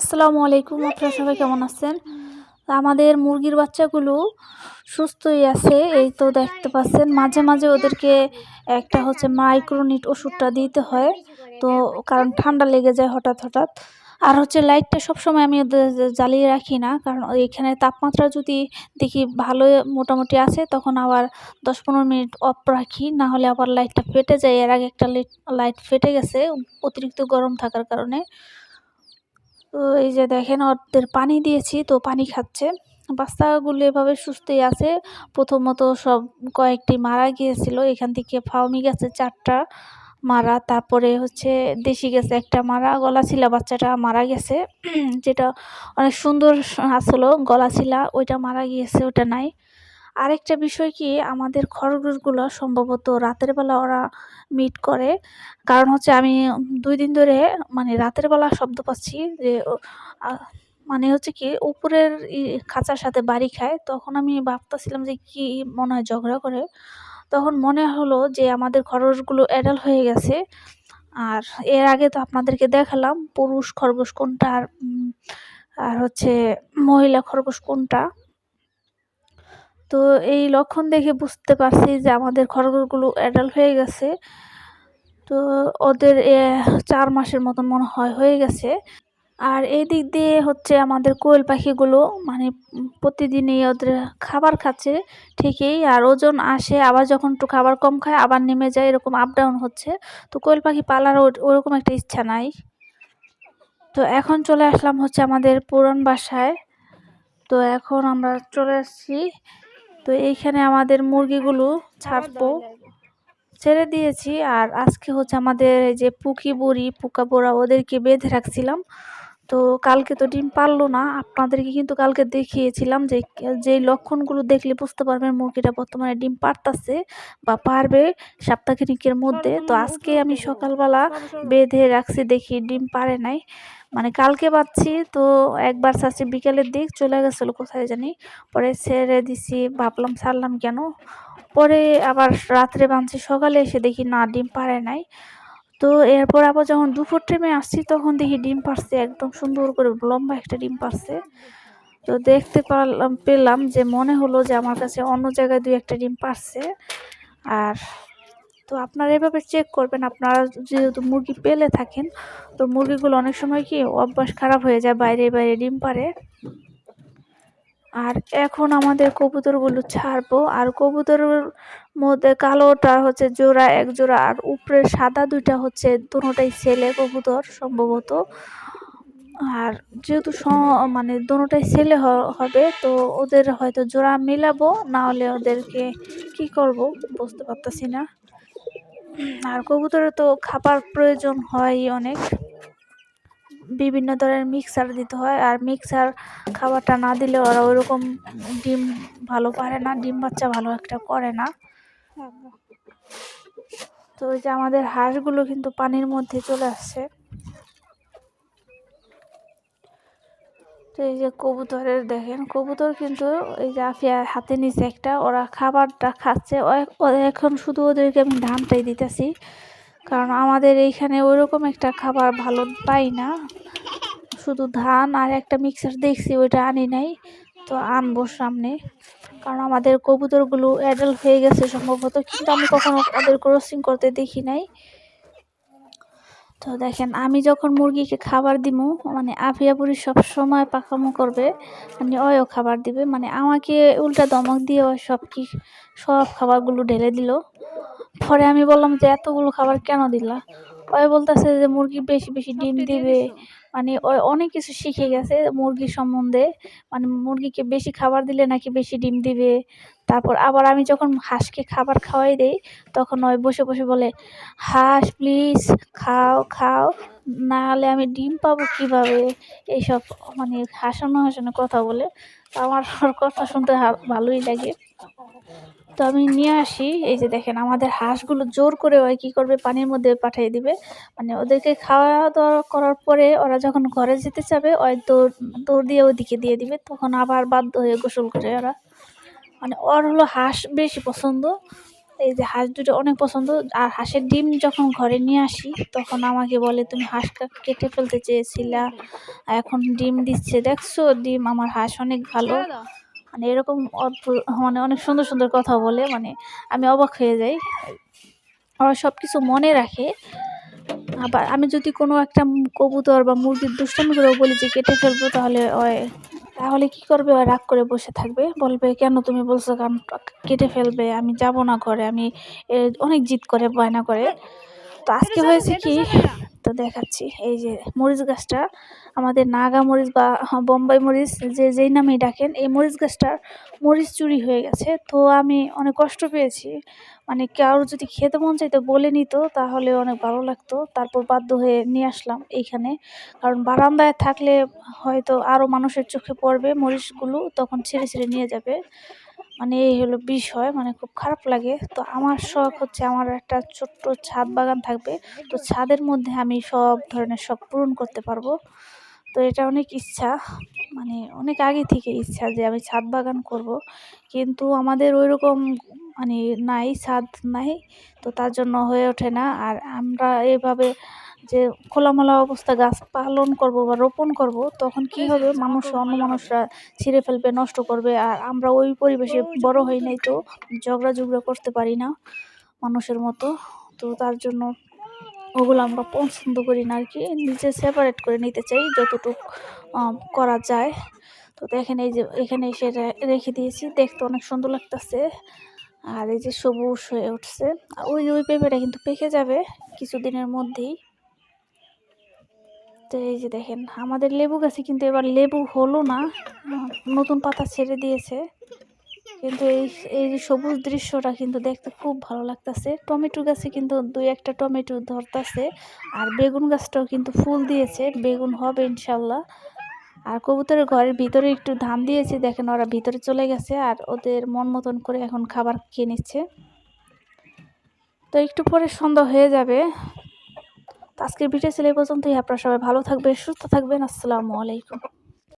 আসসালামু আলাইকুম, আপনারা সবাই কেমন আছেন? আমাদের মুরগির বাচ্চাগুলো সুস্থই আছে, এই তো দেখতে পাচ্ছেন। মাঝে মাঝে ওদেরকে একটা হচ্ছে মাইক্রোনিট ওষুধটা দিতে হয়, তো কারণ ঠান্ডা লেগে যায় হঠাৎ হঠাৎ। আর হচ্ছে লাইটটা সবসময় আমি জ্বালিয়ে রাখি না, কারণ এখানে তাপমাত্রা যদি দেখি ভালো মোটামুটি আছে, তখন আবার দশ পনেরো মিনিট অফ রাখি, না হলে আবার লাইটটা ফেটে যায়। এর আগে একটা লাইট ফেটে গেছে, অতিরিক্ত গরম থাকার কারণে। তো এই যে দেখেন ওদের পানি দিয়েছি, তো পানি খাচ্ছে। বাচ্চাগুলো এভাবে সুস্থই আছে। প্রথমত সব কয়েকটি মারা গিয়েছিল। এখান থেকে ফাউমি গেছে চারটা মারা, তারপরে হচ্ছে দেশি গেছে একটা মারা গলা ছিলা বাচ্চাটা মারা গেছে। যেটা অনেক সুন্দর আসলো গলা ছিলা ওইটা মারা গিয়েছে, ওটা নাই। আরেকটা বিষয় কি, আমাদের খরগোশগুলো সম্ভবত রাতের বেলা ওরা মিট করে। কারণ হচ্ছে আমি দুই দিন ধরে মানে রাতের বেলা শব্দ পাচ্ছি যে মানে হচ্ছে কি উপরের খাঁচার সাথে বাড়ি খায়। তখন আমি ভাবতেছিলাম যে কি মনে হয় ঝগড়া করে। তখন মনে হলো যে আমাদের খরগোশগুলো অ্যাডাল হয়ে গেছে। আর এর আগে তো আপনাদেরকে দেখালাম পুরুষ খরগোশ কোনটা আর আর হচ্ছে মহিলা খরগোশ কোনটা। তো এই লক্ষণ দেখে বুঝতে পারছি যে আমাদের খরগোশগুলো অ্যাডাল্ট হয়ে গেছে। তো ওদের চার মাসের মতন মনে হয় হয়ে গেছে। আর এই দিক দিয়ে হচ্ছে আমাদের কোয়েল পাখিগুলো মানে প্রতিদিনই ওদের খাবার খাচ্ছে ঠিকই। আর ওজন আসে, আবার যখন একটু খাবার কম খায়, আবার নেমে যায়, এরকম আপ ডাউন হচ্ছে। তো কোয়েল পাখি পালার ওরকম একটা ইচ্ছা নাই। তো এখন চলে আসলাম হচ্ছে আমাদের পুরান বাসায়। তো এখন আমরা চলে আসছি তো এইখানে আমাদের মুরগিগুলো ছাড়বো। ছেড়ে দিয়েছি আর আজকে হচ্ছে আমাদের এই যে পুকি বুড়ি পোকা বোড়া ওদেরকে বেঁধে রাখছিলাম। তো কালকে তো ডিম পারল না। আপনাদেরকে কিন্তু কালকে দেখিয়েছিলাম যে যেই লক্ষণগুলো দেখলে বুঝতে পারবেন মুরগিটা বর্তমানে ডিম পারতাছে বা পারবে সপ্তাহখানিকের মধ্যে। তো আজকে আমি সকালবেলা বেঁধে রাখছি দেখি ডিম পারে নাই। মানে কালকে পাচ্ছি তো একবার চাচ্ছি বিকেলের দিক চলে গেছিল কোথায় জানি। পরে ছেড়ে দিছি ভাবলাম ছাড়লাম কেন? পরে আবার রাত্রে বাঁধছি সকালে এসে দেখি না ডিম পারে নাই। তো এরপর আবার যখন দুপুর টাইমে আসছি, তখন দেখি ডিম পারছে একদম সুন্দর করে লম্বা একটা ডিম পারছে তো দেখতে পারলাম, পেলাম যে মনে হলো যে আমার কাছে অন্য জায়গায় দুই একটা ডিম পারছে আর তো আপনারা এভাবে চেক করবেন, আপনারা যেহেতু মুরগি পেলে থাকেন, তো মুরগিগুলো অনেক সময় কি অভ্যাস খারাপ হয়ে যায়, বাইরে বাইরে ডিম পারে আর এখন আমাদের কবুতরগুলো ছাড়বো। আর কবুতরের মধ্যে কালোটা হচ্ছে জোড়া, এক জোড়া, আর উপরে সাদা দুইটা হচ্ছে দুটাই ছেলে কবুতর সম্ভবত। আর যেহেতু মানে দুটাই ছেলে হবে, তো ওদের হয়তো জোড়া মিলাবো, না হলে ওদেরকে কি করব বুঝতে পারতেছি না। আর কবুতরের তো খাবার প্রয়োজন হয় অনেক। বিভিন্ন ধরনের মিক্সার দিতে হয়। আর মিক্সার খাবারটা না দিলে ওরা ওইরকম ডিম ভালো পারে না, ডিম বাচ্চা ভালো একটা করে না। তো ওই যে আমাদের হাঁসগুলো কিন্তু পানির মধ্যে চলে আসছে। তো এই যে কবুতরের দেখেন, কবুতর কিন্তু এই যে আফিয়া হাতে নিচে একটা, ওরা খাবারটা খাচ্ছে। এখন শুধু ওদেরকে আমি ধানটাই দিতেছি। কারণ আমাদের এইখানে ওইরকম একটা খাবার ভালো পাই না। শুধু ধান আর একটা মিক্সার দেখছি, ওইটা আনি নাই, তো আনব সামনে। কারণ আমাদের কবুতরগুলো অ্যাডাল্ট হয়ে গেছে সম্ভবত, কিন্তু আমি কখনো ওদের ক্রসিং করতে দেখি নাই। তো দেখেন, আমি যখন মুরগিকে খাবার দিব মানে আফিয়া বুড়ি সব সময় পাকামো করবে মানে ওয়ও খাবার দিবে মানে আমাকে উল্টা দমক দিয়ে ওই সব কি, সব খাবারগুলো ঢেলে দিল। পরে আমি বললাম যে এতগুলো খাবার কেন দিলা? ওই বলতেছে যে মুরগি বেশি বেশি ডিম দিবে। মানে অনেক কিছু শিখে গেছে মুরগি সম্বন্ধে। মানে মুরগিকে বেশি খাবার দিলে নাকি বেশি ডিম দিবে। তারপর আবার আমি যখন হাঁসকে খাবার খাওয়াই দেই, তখন ওই বসে বসে বলে, হাঁস প্লিজ খাও খাও। না হলে আমি ডিম পাবো কীভাবে? এইসব মানে হাসানো হাসানো কথা বলে। আমার কথা শুনতে ভালোই লাগে। তো আমি নিয়ে আসি। এই যে দেখেন, আমাদের হাঁসগুলো জোর করে ওই কী করবে, পানির মধ্যে পাঠিয়ে দিবে। মানে ওদেরকে খাওয়া দাওয়া করার পরে ওরা যখন ঘরে যেতে চাবে, ওই দৌড় দৌড় দিয়ে ওদিকে দিয়ে দিবে। তখন আবার বাধ্য হয়ে গোসল করে ওরা। মানে ওর হলো হাঁস বেশি পছন্দ। এই যে হাঁস দুটো অনেক পছন্দ। আর হাঁসের ডিম যখন ঘরে নিয়ে আসি, তখন আমাকে বলে, তুমি হাঁস কেটে ফেলতে চেয়েছিলা। এখন ডিম দিচ্ছে। দেখছ? ডিম আমার হাঁস অনেক ভালো। মানে এরকম অদ্ভুত মানে অনেক সুন্দর সুন্দর কথা বলে। মানে আমি অবাক হয়ে যাই। ওরা সব কিছু মনে রাখে। আবার আমি যদি কোনো একটা কবুতর বা মুরগির দুষ্টামি করে বলি যে কেটে ফেলব, তাহলে তাহলে কি করবে? ওই রাগ করে বসে থাকবে। বলবে, কেন তুমি বলছো কারণ কেটে ফেলবে? আমি যাব না ঘরে। আমি অনেক জিদ করে, বায়না করে। তো আজকে হয়েছে কি? তো দেখাচ্ছি। এই যে মরিচ গাছটা, আমাদের নাগা মরিচ বা বোম্বাই মরিচ, যে, যেই নামেই ডাকেন, এই মরিচ গাছটার মরিচ চুরি হয়ে গেছে। তো আমি অনেক কষ্ট পেয়েছি। মানে কারোর যদি খেতে মন চাইতো বলে নিত, তাহলে অনেক ভালো লাগতো। তারপর বাধ্য হয়ে নিয়ে আসলাম এইখানে। কারণ বারান্দায় থাকলে হয়তো আরও মানুষের চোখে পড়বে মরিচগুলো, তখন ছেড়ে ছেড়ে নিয়ে যাবে। মানে এই হলো বিষয় মানে খুব খারাপ লাগে। তো আমার শখ হচ্ছে আমার একটা ছোট্ট ছাদ বাগান থাকবে। তো ছাদের মধ্যে আমি সব ধরনের শখ পূরণ করতে পারব। তো এটা অনেক ইচ্ছা মানে অনেক আগে থেকে ইচ্ছা যে আমি ছাদ বাগান করব। কিন্তু আমাদের ওই রকম মানে নাই, ছাদ নাই, তো তার জন্য হয়ে ওঠে না। আর আমরা এভাবে যে খোলামেলা অবস্থা গাছ পালন করব বা রোপণ করব, তখন কি হবে? মানুষ, অন্য মানুষরা ছিঁড়ে ফেলবে, নষ্ট করবে। আর আমরা ওই পরিবেশে বড় হই নাই তো ঝগড়া ঝগড়া করতে পারি না মানুষের মতো। তো তার জন্য ওগুলো আমরা পছন্দ করি না আর কি নিজে সেপারেট করে নিতে চাই, যতটুকু করা যায়। তো দেখেন এই যে, এখানে এসে রেখে দিয়েছি। দেখতে অনেক সুন্দর লাগতেছে। আর এই যে সবুজ হয়ে উঠছে। ওই ওই পেঁপেটা কিন্তু পেকে যাবে কিছুদিনের মধ্যেই। তো এই যে দেখেন, আমাদের লেবু গাছে কিন্তু এবার লেবু হলো না। নতুন পাতা ছেড়ে দিয়েছে। কিন্তু এই এই সবুজ দৃশ্যটা কিন্তু দেখতে খুব ভালো লাগতেছে। টমেটো গাছে কিন্তু দুই একটা টমেটো ধরতেছে আর বেগুন গাছটাও কিন্তু ফুল দিয়েছে। বেগুন হবে ইনশাল্লাহ। আর কবুতরের ঘরের ভিতরে একটু ধান দিয়েছি, দেখেন ওরা ভিতরে চলে গেছে আর ওদের মন মতন করে এখন খাবার খেয়ে নিচ্ছে। তো একটু পরে সন্ধ্যা হয়ে যাবে। আজকের ভিডিও ছিল এই পর্যন্তই। আপনারা সবাই ভালো থাকবেন, সুস্থ থাকবেন। আসসালামু আলাইকুম।